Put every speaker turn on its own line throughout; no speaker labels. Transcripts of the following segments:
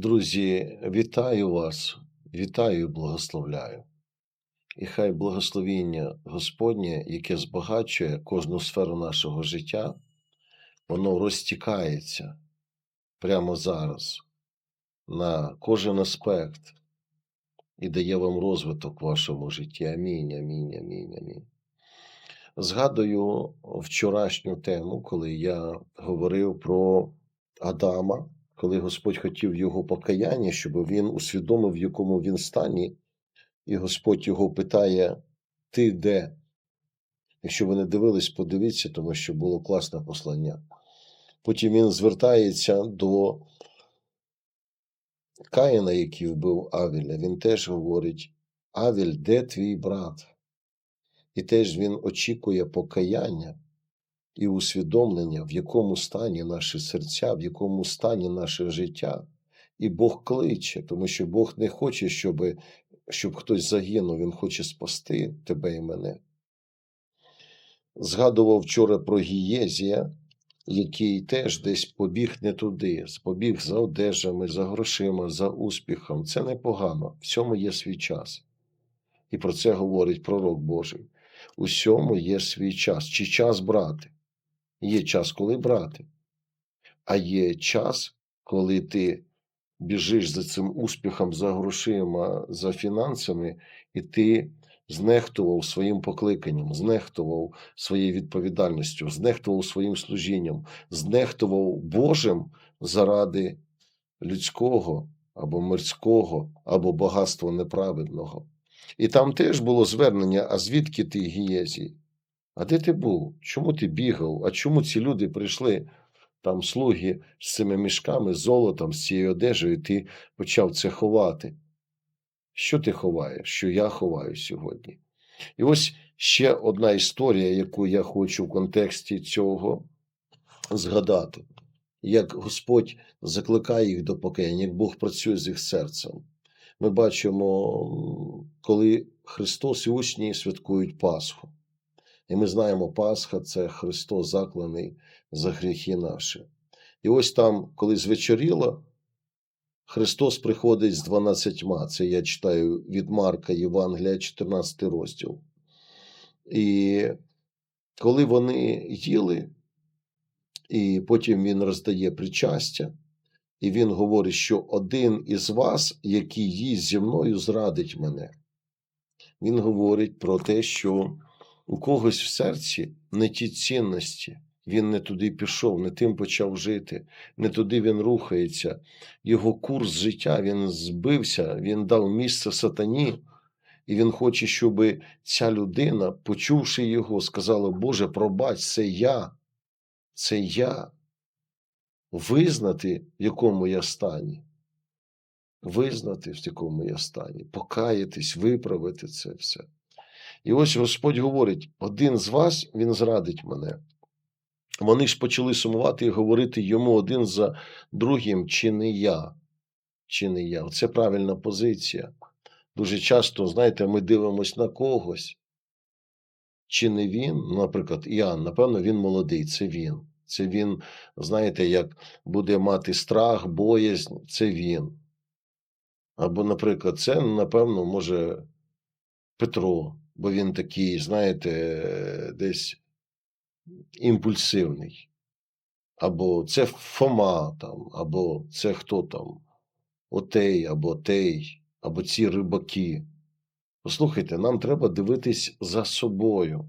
Друзі, вітаю вас, вітаю і благословляю. І хай благословіння Господнє, яке збагачує кожну сферу нашого життя, воно розтікається прямо зараз на кожен аспект і дає вам розвиток в вашому житті. Амінь, амінь, амінь, амінь. Згадую вчорашню тему, коли я говорив про Адама, коли Господь хотів його покаяння, щоб він усвідомив, в якому він стані, і Господь його питає: Ти де? Якщо ви не дивились, подивіться, тому що було класне послання. Потім він звертається до Каїна, який вбив Авіля. Він теж говорить: Авіль, де твій брат? І теж він очікує покаяння і усвідомлення, в якому стані наші серця, в якому стані наше життя. І Бог кличе, тому що Бог не хоче, щоб, щоб хтось загинув, Він хоче спасти тебе і мене. Згадував вчора про Гієзія, який теж десь побіг не туди, побіг за одежами, за грошима, за успіхом. Це непогано, всьому є свій час. І про це говорить пророк Божий. Усьому є свій час. Чи час брати? Є час, коли брати, а є час, коли ти біжиш за цим успіхом, за грошима, за фінансами, і ти знехтував своїм покликанням, знехтував своєю відповідальністю, знехтував своїм служінням, знехтував Божим заради людського або мирського, або багатства неправедного. І там теж було звернення: а звідки ти Гієзій? А де ти був? Чому ти бігав? А чому ці люди прийшли, там слуги з цими мішками, золотом, з цією одежею, і ти почав це ховати? Що ти ховаєш? Що я ховаю сьогодні? І ось ще одна історія, яку я хочу в контексті цього згадати, як Господь закликає їх до покаяння, як Бог працює з їх серцем. Ми бачимо, коли Христос і учні святкують Пасху. І ми знаємо, Пасха це Христос закланий за гріхи наші. І ось там, коли звечоріло, Христос приходить з дванадцятьма. Це я читаю від Марка Євангелія, 14 розділ. І коли вони їли, і потім він роздає причастя, і він говорить, що один із вас, який їсть зі мною, зрадить мене. Він говорить про те, що у когось в серці не ті цінності. Він не туди пішов, не тим почав жити, не туди він рухається. Його курс життя він збився, він дав місце сатані, і він хоче, щоб ця людина, почувши його, сказала: Боже, пробач, це я, це я. Визнати, в якому я стані. Визнати, в якому я стані, покаятись, виправити це все. І ось Господь говорить: один з вас він зрадить мене. Вони ж почали сумувати і говорити йому один за другим, чи не я, чи не я. Це правильна позиція. Дуже часто, знаєте, ми дивимося на когось. Чи не він, наприклад, Іоанн, напевно, він молодий, це він. Це він, знаєте, як буде мати страх, боязнь, це він. Або, наприклад, це, напевно, може Петро, бо він такий, знаєте, десь імпульсивний. Або це Фома, там, або це хто там, отей, або тей, або ці рибаки. Послухайте, нам треба дивитись за собою.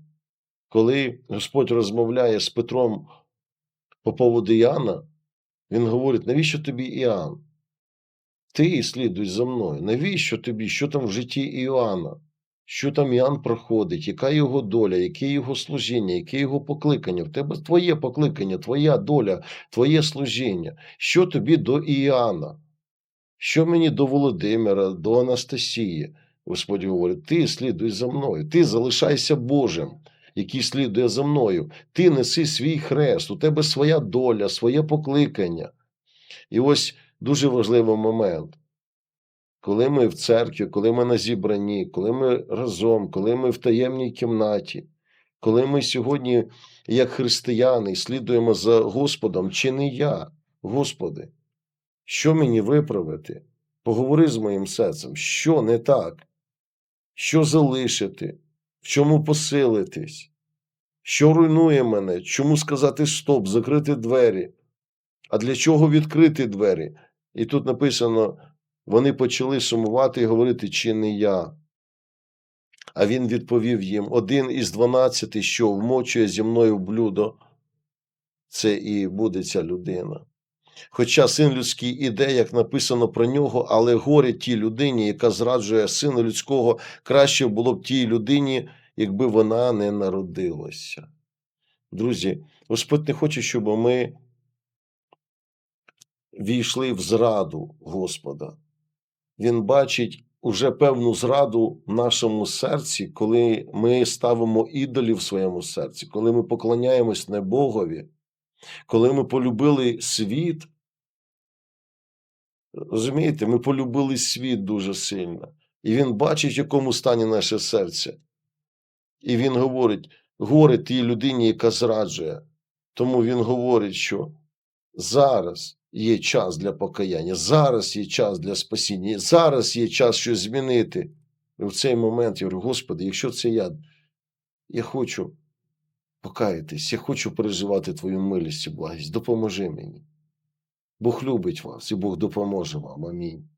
Коли Господь розмовляє з Петром по поводу Іоанна, він говорить: навіщо тобі Іоанн? Ти слідуй за мною. Навіщо тобі? Що там в житті Іоанна? Що там Іоанн проходить, яка його доля, яке його служіння, яке його покликання? В тебе твоє покликання, твоя доля, твоє служіння. Що тобі до Іоанна? Що мені до Володимира, до Анастасії? Господь говорить: ти слідуй за мною, ти залишайся Божим, який слідує за мною. Ти неси свій хрест, у тебе своя доля, своє покликання. І ось дуже важливий момент. Коли ми в церкві, коли ми на зібранні, коли ми разом, коли ми в таємній кімнаті, коли ми сьогодні, як християни, слідуємо за Господом, чи не я, Господи, Що мені виправити? Поговори з моїм серцем, що не так, що залишити, в чому посилитись, що руйнує мене, чому сказати стоп, закрити двері. А для чого відкрити двері? І тут написано: вони почали сумувати і говорити, чи не я. А він відповів їм: один із дванадцяти, що вмочує зі мною блюдо, це і буде ця людина. Хоча син людський іде, як написано про нього, але горе тій людині, яка зраджує сина людського, краще було б тій людині, якби вона не народилася. Друзі, Господь не хоче, щоб ми війшли в зраду Господа. Він бачить уже певну зраду в нашому серці, коли ми ставимо ідолів в своєму серці, коли ми поклоняємось не Богові, коли ми полюбили світ. Розумієте, ми полюбили світ дуже сильно. І він бачить, в якому стані наше серце. І він говорить: горе тій людині, яка зраджує. Тому він говорить, що зараз є час для покаяння, зараз є час для спасіння, зараз є час щось змінити. І в цей момент я говорю, Господи, якщо це я, я хочу покаятись, я хочу переживати Твою милість і благість, допоможи мені. Бог любить вас і Бог допоможе вам. Амінь.